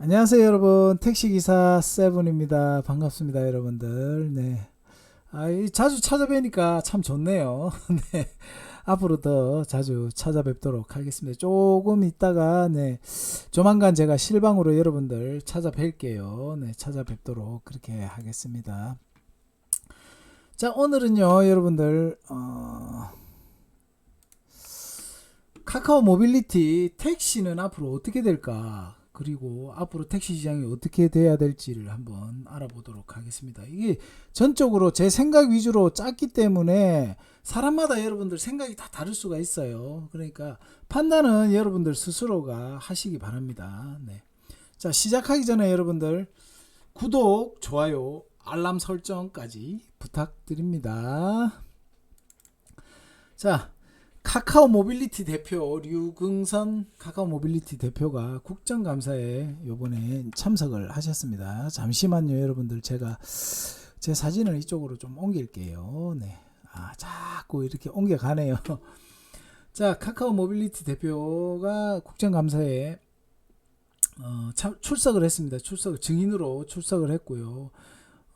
안녕하세요 여러분. 택시기사 세븐입니다. 반갑습니다 여러분들. 네. 아, 이 자주 찾아뵈니까 참 좋네요. 네. 앞으로 더 자주 찾아뵙도록 하겠습니다. 조금 있다가 네. 조만간 제가 실방으로 여러분들 찾아뵐게요. 네 찾아뵙도록 그렇게 하겠습니다. 자 오늘은요 여러분들 어, 카카오 모빌리티 택시는 앞으로 어떻게 될까 그리고 앞으로 택시 시장이 어떻게 돼야 될지를 한번 알아보도록 하겠습니다. 이게 전적으로 제 생각 위주로 짰기 때문에 사람마다 여러분들 생각이 다 다를 수가 있어요. 그러니까 판단은 여러분들 스스로가 하시기 바랍니다. 네. 자, 시작하기 전에 여러분들 구독, 좋아요, 알람 설정까지 부탁드립니다. 자, 카카오 모빌리티 대표 류긍선 카카오 모빌리티 대표가 국정감사에 요번에 참석을 하셨습니다. 잠시만요, 여러분들. 제가 제 사진을 이쪽으로 좀 옮길게요. 네. 아, 자꾸 이렇게 옮겨가네요. 자, 카카오 모빌리티 대표가 국정감사에 어, 참, 출석을 했습니다. 출석 증인으로 출석을 했고요.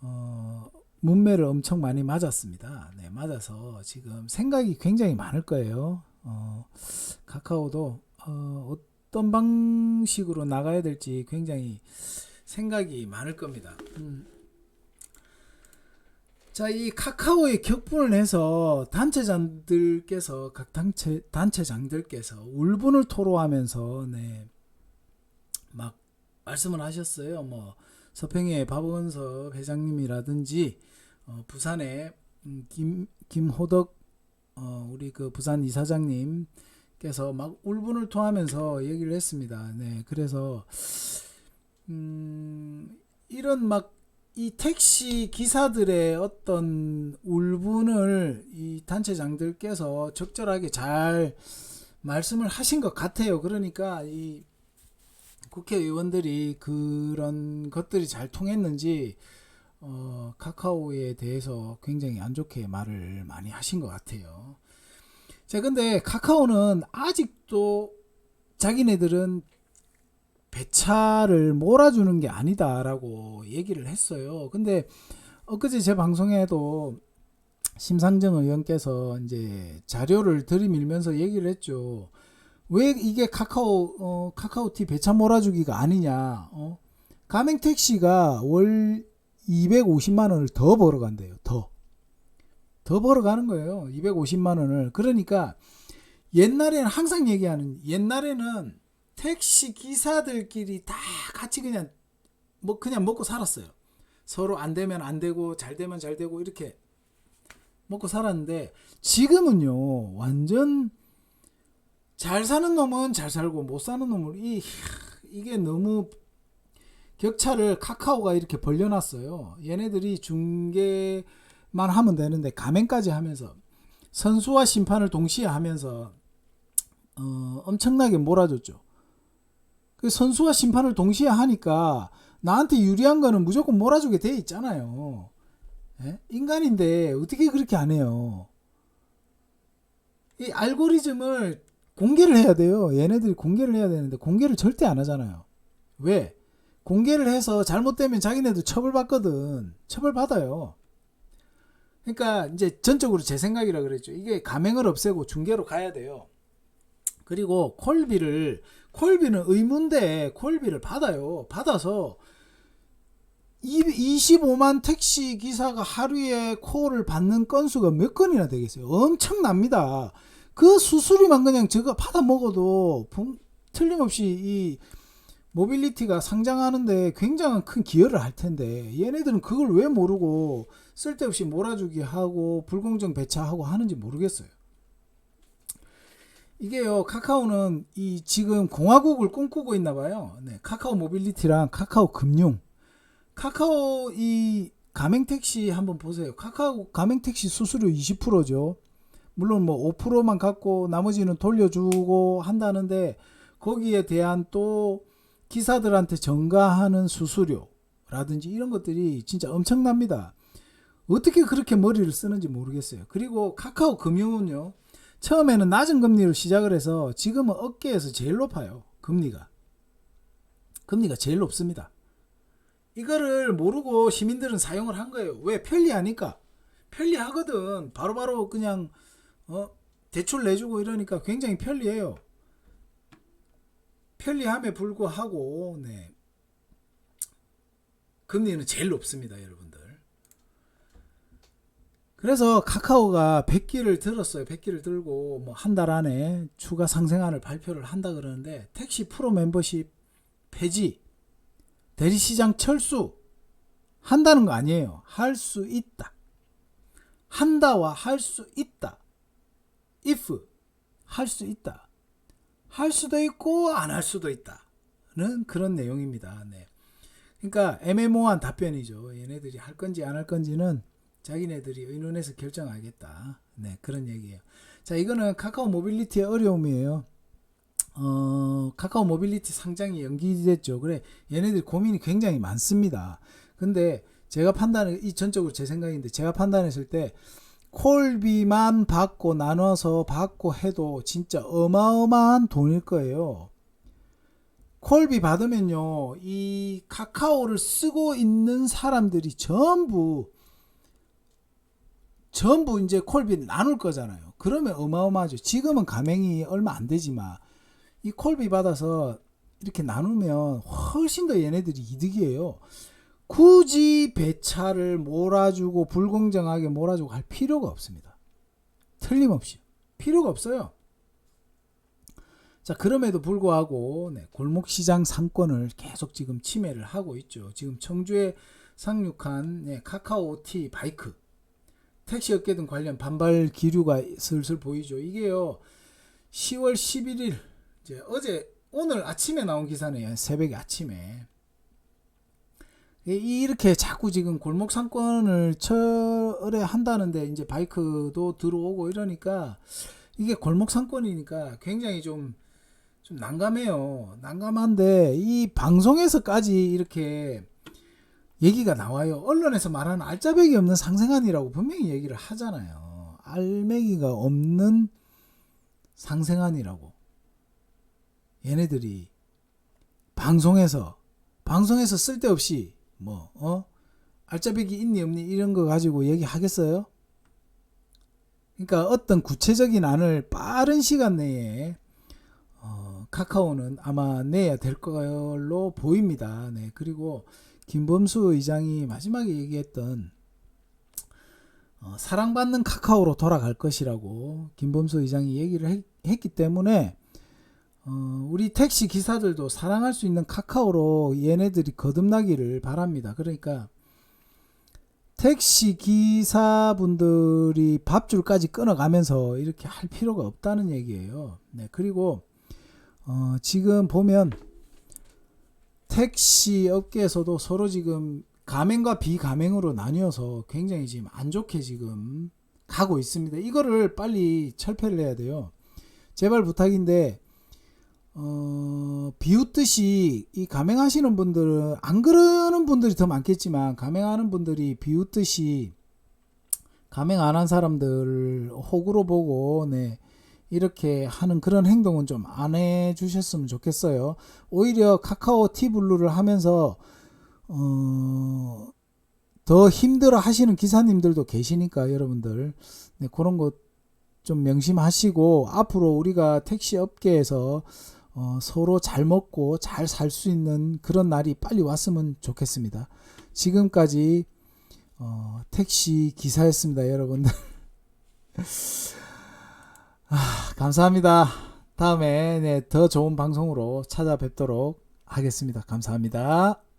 어, 문매를 엄청 많이 맞았습니다. 네, 맞아서 지금 생각이 굉장히 많을 거예요. 어, 카카오도 어, 어떤 방식으로 나가야 될지 굉장히 생각이 많을 겁니다. 음. 자, 이 카카오의 격분을 해서 단체장들께서 각 단체 단체장들께서 울분을 토로하면서 네, 막 말씀을 하셨어요. 뭐 서평의 박원섭 회장님이라든지 어, 부산의 음, 김 김호덕 어, 우리 그 부산 이사장님 께서 막 울분을 토하면서 얘기를 했습니다. 네, 그래서 음, 이런 막 이 택시 기사들의 어떤 울분을 이 단체장들께서 적절하게 잘 말씀을 하신 것 같아요. 그러니까 이 국회의원들이 그런 것들이 잘 통했는지 어, 카카오에 대해서 굉장히 안 좋게 말을 많이 하신 것 같아요. 자, 근데 카카오는 아직도 자기네들은 배차를 몰아주는 게 아니다라고 얘기를 했어요. 근데 엊그제 제 방송에도 심상정 의원께서 이제 자료를 들이밀면서 얘기를 했죠. 왜 이게 카카오 어, 카카오티 배차 몰아주기가 아니냐? 어? 가맹 택시가 월 250만 원을 더 벌어간대요. 더. 더 벌어가는 거예요. 250만 원을. 그러니까 옛날에는 항상 얘기하는 옛날에는 택시 기사들끼리 다 같이 그냥 뭐 그냥 먹고 살았어요. 서로 안 되면 안 되고 잘 되면 잘 되고 이렇게 먹고 살았는데 지금은요 완전 잘 사는 놈은 잘 살고 못 사는 놈은 이 이게 너무 격차를 카카오가 이렇게 벌려놨어요. 얘네들이 중계만 하면 되는데 가맹까지 하면서 선수와 심판을 동시에 하면서 어, 엄청나게 몰아줬죠. 그 선수와 심판을 동시에 하니까 나한테 유리한 거는 무조건 몰아주게 돼 있잖아요. 예? 인간인데 어떻게 그렇게 안 해요? 이 알고리즘을 공개를 해야 돼요. 얘네들이 공개를 해야 되는데 공개를 절대 안 하잖아요. 왜? 공개를 해서 잘못되면 자기네도 처벌받거든. 처벌받아요. 그러니까 이제 전적으로 제 생각이라 그랬죠. 이게 가맹을 없애고 중개로 가야 돼요. 그리고 콜비를 콜비는 의무인데 콜비를 받아요. 받아서 25만 택시 기사가 하루에 콜을 받는 건수가 몇 건이나 되겠어요. 엄청납니다. 그 수수료만 그냥 저거 받아 먹어도 틀림없이 이 모빌리티가 상장하는데 굉장한 큰 기여를 할 텐데 얘네들은 그걸 왜 모르고 쓸데없이 몰아주기 하고 불공정 배차하고 하는지 모르겠어요. 이게요 카카오는 이 지금 공화국을 꿈꾸고 있나 봐요. 네, 카카오 모빌리티랑 카카오 금융, 카카오 이 가맹 택시 한번 보세요. 카카오 가맹 택시 수수료 20%죠. 물론 뭐 5%만 갖고 나머지는 돌려주고 한다는데 거기에 대한 또 기사들한테 전가하는 수수료라든지 이런 것들이 진짜 엄청납니다. 어떻게 그렇게 머리를 쓰는지 모르겠어요. 그리고 카카오 금융은요. 처음에는 낮은 금리로 시작을 해서 지금은 업계에서 제일 높아요. 금리가. 금리가 제일 높습니다. 이거를 모르고 시민들은 사용을 한 거예요. 왜 편리하니까 편리하거든. 바로바로 그냥 어 대출 내주고 이러니까 굉장히 편리해요. 편리함에 불구하고 네. 금리는 제일 높습니다, 여러분들. 그래서 카카오가 100기를 들었어요. 100기를 들고 뭐 한 달 안에 추가 상생안을 발표를 한다 그러는데 택시 프로 멤버십 폐지, 대리시장 철수 한다는 거 아니에요. 할 수 있다. 한다와 할 수 있다. If 할 수 있다. 할 수도 있고 안 할 수도 있다는 그런 내용입니다. 네. 그러니까 애매모호한 답변이죠. 얘네들이 할 건지 안 할 건지는 자기네들이 의논해서 결정하겠다. 네, 그런 얘기예요. 자, 이거는 카카오 모빌리티의 어려움이에요. 어, 카카오 모빌리티 상장이 연기됐죠. 그래, 얘네들 고민이 굉장히 많습니다. 근데 제가 판단을, 이 전적으로 제 생각인데, 제가 판단했을 때, 콜비만 받고 나눠서 받고 해도 진짜 어마어마한 돈일 거예요. 콜비 받으면요, 이 카카오를 쓰고 있는 사람들이 전부, 전부 이제 콜비 나눌 거잖아요. 그러면 어마어마하죠. 지금은 가맹이 얼마 안 되지만, 이 콜비 받아서 이렇게 나누면 훨씬 더 얘네들이 이득이에요. 굳이 배차를 몰아주고 불공정하게 몰아주고 할 필요가 없습니다. 틀림없이 필요가 없어요. 자 그럼에도 불구하고 네, 골목시장 상권을 계속 지금 침해를 하고 있죠. 지금 청주에 상륙한 네, 카카오티 바이크 택시 업계 등 관련 반발 기류가 슬슬 보이죠. 이게요 10월 11일 이제 어제 오늘 아침에 나온 기사네요. 새벽에 아침에 이- 이렇게 자꾸 지금 골목 상권을 철회한다는데 이제 바이크도 들어오고 이러니까 이게 골목 상권이니까 굉장히 좀, 좀 난감해요. 난감한데 이 방송에서까지 이렇게 얘기가 나와요. 언론에서 말하는 알짜배기 없는 상생안이라고 분명히 얘기를 하잖아요. 알맹이가 없는 상생안이라고. 얘네들이 방송에서 방송에서 쓸데없이 뭐 어? 알짜배기 있니 없니 이런 거 가지고 얘기하겠어요? 그러니까 어떤 구체적인 안을 빠른 시간 내에 어, 카카오는 아마 내야 될 걸로 보입니다. 네. 그리고 김범수 의장이 마지막에 얘기했던 어, 사랑받는 카카오로 돌아갈 것이라고 김범수 의장이 얘기를 했, 했기 때문에 어, 우리 택시 기사들도 사랑할 수 있는 카카오로 얘네들이 거듭나기를 바랍니다. 그러니까 택시 기사분들이 밥줄까지 끊어가면서 이렇게 할 필요가 없다는 얘기예요. 네, 그리고 어, 지금 보면 택시 업계에서도 서로 지금 가맹과 비가맹으로 나뉘어서 굉장히 지금 안 좋게 지금 가고 있습니다. 이거를 빨리 철폐를 해야 돼요. 제발 부탁인데 어, 비웃듯이 이 가맹하시는 분들은 안 그러는 분들이 더 많겠지만 가맹하는 분들이 비웃듯이 가맹 안한 사람들 호구로 보고 네 이렇게 하는 그런 행동은 좀 안 해주셨으면 좋겠어요. 오히려 카카오 티블루를 하면서 어, 더 힘들어 하시는 기사님들도 계시니까 여러분들 네, 그런 것 좀 명심하시고 앞으로 우리가 택시 업계에서 어, 서로 잘 먹고 잘 살 수 있는 그런 날이 빨리 왔으면 좋겠습니다. 지금까지 어, 택시 기사였습니다, 여러분들. 아, 감사합니다. 다음에 네, 더 좋은 방송으로 찾아뵙도록 하겠습니다. 감사합니다.